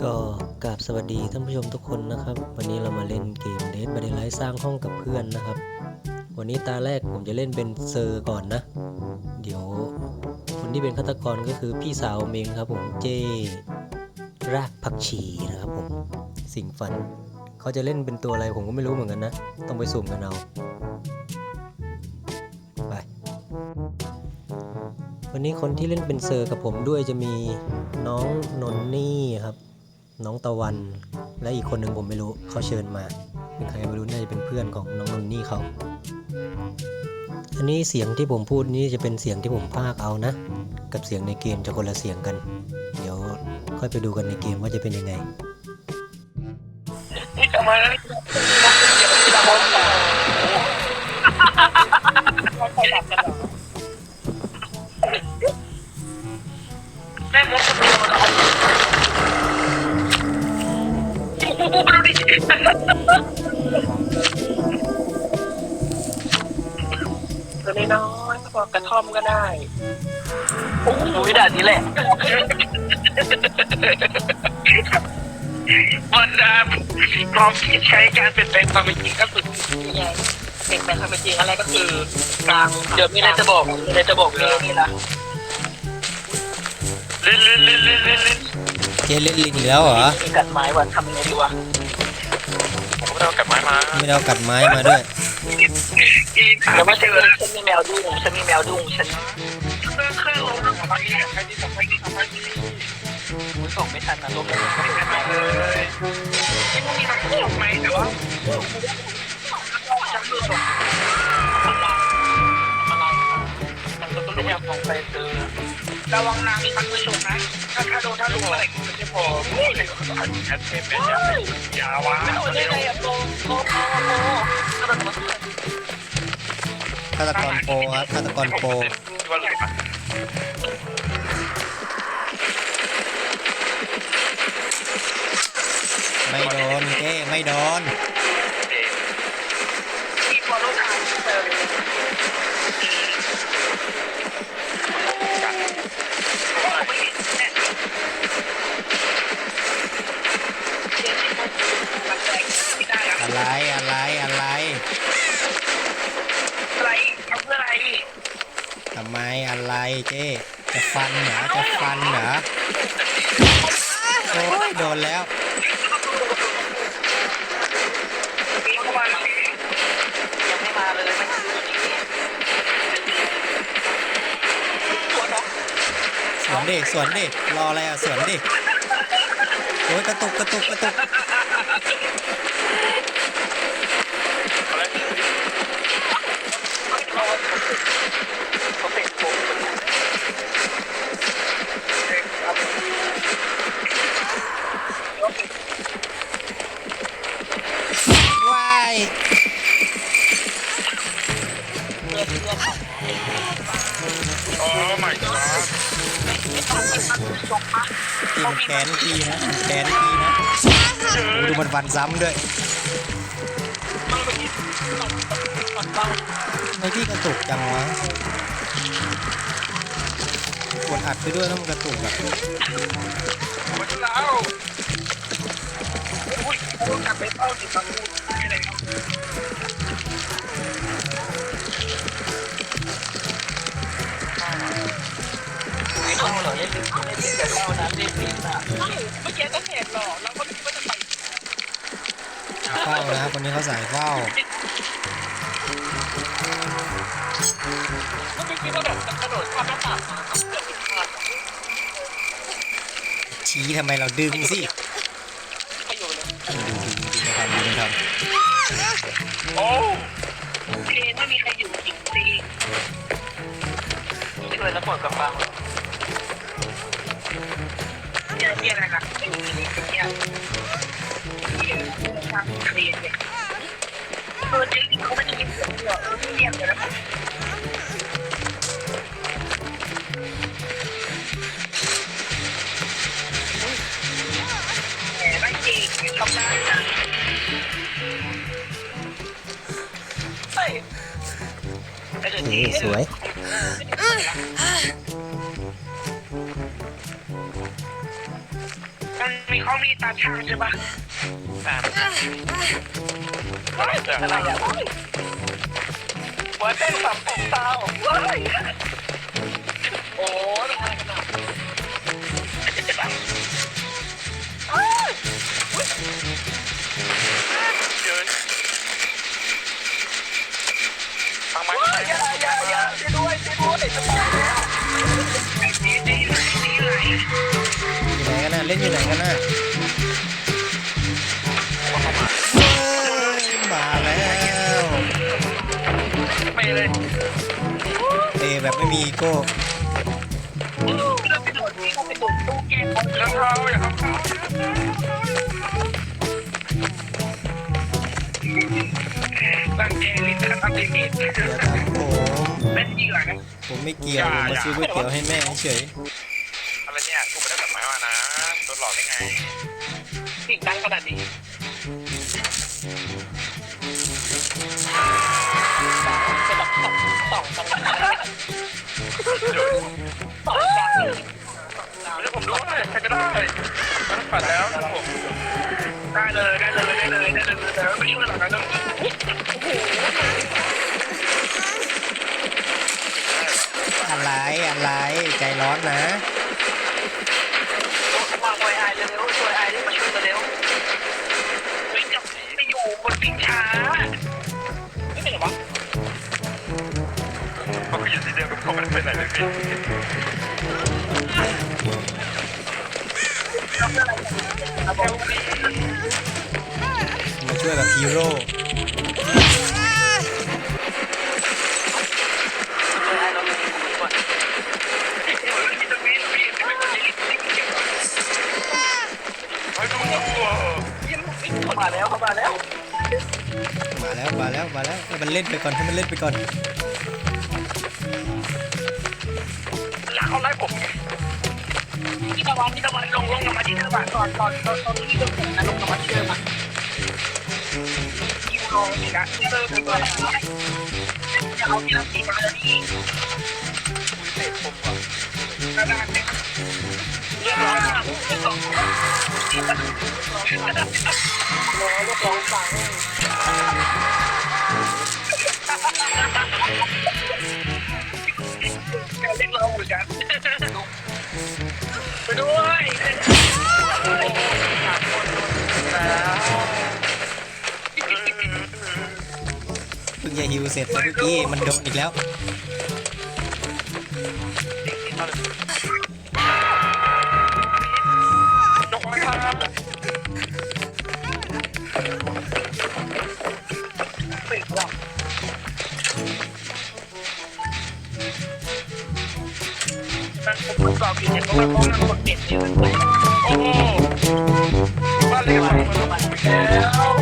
ก็กราบสวัสดีท่านผู้ชมทุกคนนะครับ วันนี้เรามาเล่นเกมเดทบันไดไลท์สร้างห้องกับเพื่อนนะครับ วันนี้ตาแรกผมจะเล่นเป็นเซอร์ก่อนนะ เดี๋ยวคนที่เป็นฆาตกรก็คือพี่สาวผมงครับผมเจรากผักชีนะครับผมสิงฝัน เขาจะเล่นเป็นตัวอะไรผมก็ไม่รู้เหมือนกันนะ ต้องไปสุ่มกันเอาไปวันนี้คนที่เล่นเป็นเซอร์กับผมด้วยจะมีน้องนนนี่ครับ น้องตะวัน และอีกคนหนึ่งผมไม่รู้เขาเชิญมาเป็นใครไม่รู้น่าจะเป็นเพื่อนของน้องนนนี่เขา อันนี้เสียงที่ผมพูดนี่จะเป็นเสียงที่ผมพากเอานะ กับเสียงในเกมจะคนละเสียงกัน เดี๋ยวค่อยไปดูกันในเกมว่าจะเป็นยังไงทำไมนะแม่มดคนเดียวเหรอดูดิ ตัวน้อยๆก็บอกกระท่อมก็ได้โอ้โหด่านนี้แหละมันดาพร้อมที่ใช้การเปลี่ยนแปลงความเป็นจริงก็คือยังไงเปลี่ยนแปลงความเป็นจริงอะไรก็คือกลางเดี๋ยวมีอะไรจะบอกมีอะไรจะบอกเลยนี่นะลิ้นลิ้นลิ้นลิ้นลิ้นลิ้นเจเล่นลิงอีกแล้วเหรอ มีกัดไม้วะทำยังไงดีวะ ไม่ได้เอากัดไม้มาด้วย เดี๋ยวมาเจอฉันมีแมวดุ้งฉันมีแมวดุ้งฉันเครื่องลงของมันเนี่ยใครที่ส่งไปที่ทำไปที่ส่งไม่ทันนะลบเลยไม่มีใครส่งไหมแต่ว่าฉันรู้ส่งมันก็ต้องยของไปเจอ ระวังนางมีพันผู้ชมนะ ถ้าถ้าโดนถ้าลงอะไรก็จะพอโอ้ยอันนี้ชัดเจนเป็นยาวะไม่โดนได้ไงอะโตโตโตโตฆาตกรโปรครับฆาตกรโปรไม่โดนเจ้ไม่โดนที่พอรู้ทางเจอ เจ จะฟันเหรอจะฟันเหรอโอ้ยโดนแล้วสวนดิสวนดิรออะไรอะสวนดิโอ้ยกระตุกกระตุกกระตุก ดูมันฟันซ้ำด้วยทำไมพี่กระตุกจังวะกดอัดไปด้วยแล้วมันกระตุกอะมันแล้วอุ้ยพูดกลับไปเป้าสิครับพูอะไรครับไม่ต้องหรอกเล่นเล่นเล่นแต่เล่านะเล่นเล่นนะเมื่อกี้ก็เห็นหรอกแล้วก็คิดว่าจะไป เฝ้านะคนนี้เขาสายเฝ้าก็ไม่คิดว่าแบบจะกระโดดข้ามหน้าต่างมาชี้ทำไมเราดึงสิไม่อยู่เลยดูดูดูดูไม่ทำดูไม่ทโอ้เพลงไม่มีใครอยู่จริงสิไม่เคยแล้วปวดกระปังเนี่ยเนี่ยอะไรนะไอ้เนี่ย นี่สวย มันมีข้อมีตาช่างใช่ปะ อ่าอะไรเจออะไรอะหัวเต้นสับผมตาว้ายโอ้ยทำอะไรกันอะเจ็บปะอ้าวเดินฟังไหมว้ายอย่าอย่าอย่าช่วยด้วยช่วยด้วยจะตายแล้วดีดีไหนดีไหนอยู่ไหนกันน่ะเล่นอยู่ไหนกันน่ะ เลยเตะแบบไม่มีอีโก้เราไปโดดนี่เราไปโดดตู้เกมของอย่าเราเข้าอย่าเข้าตั้งเกมลิตั้งเกมเดี๋ยวครับผมเล่นจริงเหรอนะผมไม่เกี่ยวผมมาซื้อก๋วยเตี๋ยวให้แม่เฉยอะไรเนี่ยกูไม่ได้แบบหมายว่านะโดนหลอกได้ไงสิ่งดังขนาดนี้ ปัดแล้วนะผมได้เลยได้เลยได้เลยได้เลยแต่ไม่ช่วยหรอกนะต้องอะไรอะไรใจร้อนนะวางไวไอเร็วช่วยไอ้ได้มาช่วยเร็วไปจับไปอยู่บนปิงช้าไม่เป็นหรอวะเขาอยู่ที่เดิมกับเขาไม่ไปไหนเลยพี่ ฮีโร่ช่วยไอ้เราเลยก่อนเดี๋ยวเราจะมีมีมีมีมีเก็บไปดูเข้ามาแล้วเข้ามาแล้ว มาแล้วมาแล้วมาแล้วให้มันเล่นไปก่อนให้มันเล่นไปก่อนหลังเขาไล่ผมที่ตะวันที่ตะวันลงลงมาที่เดิมอะตอนตอนตอนตอนที่เดิมผมนะลงมาที่เดิมอะ คิวลงนี่นะเดิมไปก่อนจะเอาที่ละสี่มาเลยนี่เตะผมว่ะกระดานเนี่ยเรียบร้อยแล้วเรียบร้อลูกน้องฟัง งจะฮิวเสร็จแล้วเมื่อกี้มันโดนอีกแล้วยกไม่ทันปิดแล้วมันผมบอกอยู่เนี่ยเพราะว่าเพราะมันคนเด็ดเนี่โอ้บ้านเล็กไปมันไปแล้ว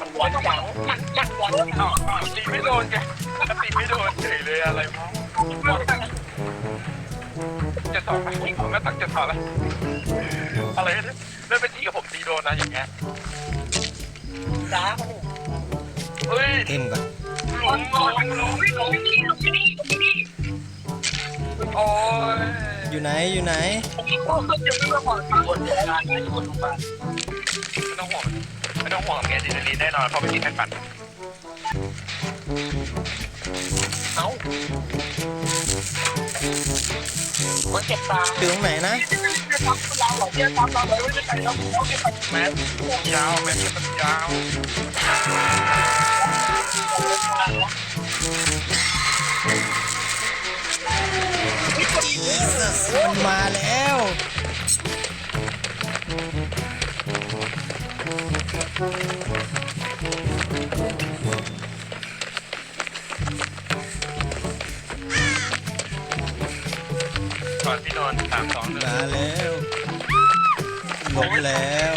มันหวานหวังมันมันหวานอ้าวตีไม่โดนไงตีไม่โดนเฉยเลยอะไรมั้งจะสอดนะยิงผมก็ตั้งจะถอดแล้วอะไรเนี่ยเล่นเป็นทีกับผมตีโดนนะอย่างเงี้ยจ้าเฮ้ยเต็มก่อนลงลงลงลงที่ลงที่นี่ลงที่นี่โอ้ยอยู่ไหนอยู่ไหนผมก็จะไม่มาบอกตามคนเดียวกันนะทุกคนทุกบ้านไม่ต้องห่วงไม่ ต้องห่วงเมียดีดีแน่นอนเพราะไม่กินแค่ฝันเอ้ามันเจ็บตา อยู่ตรงไหนนะจะทำเราหรอจะทำเราเลยไม่ได้ใส่เราเราจะไปแม่ยาวแม่มันยาวมันมาแล้ว ก่อนพี่นอนสามสองหนึ่งมาแล้วหลบแล้ว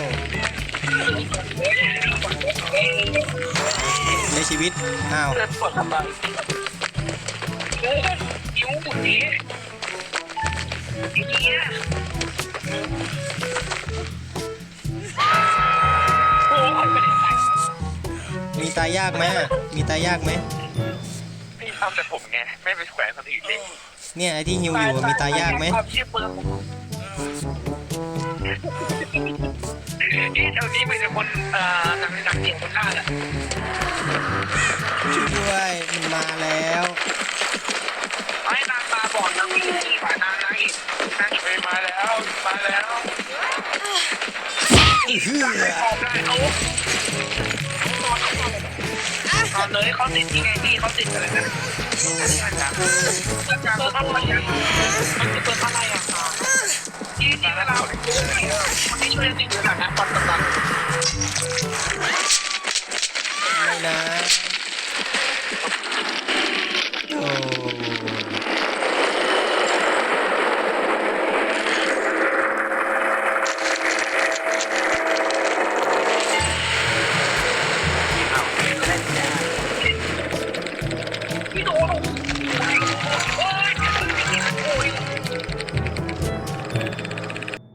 ในชีวิต อ้าว เลือดปวดทำไมเออยิ้วหมุนนี้เนี่ย ตายยากไหมมีตายยากไหม พี่ทำแต่ผมไงไม่ไปแขวนคนอื่นเลยเนี่ยไอที่ฮิวอยู่อะมีตายยากไหม ความเชื่อเปลืองนี่แถวนี้มีแต่คนเอ่อหนังหนังเกี่ยวคนฆ่าแหละช่วยด้วยมันมาแล้ว ไอ้นางตาบอดนางมีที่ฝ่ายนางนางอีกนางอีกเฮ้ยมาแล้วมาแล้วอื้อหือ ออกได้เอาต อนเลยเขาติดยังไงพี่เขาติดอะไรนะอาจารจารย์เขาต้องมายังมันจะเปิดอะไรอะพี่ที่เวลาผมช่วยมันไม่ช่วยจริงๆหรอนะต์ตังไม่นะ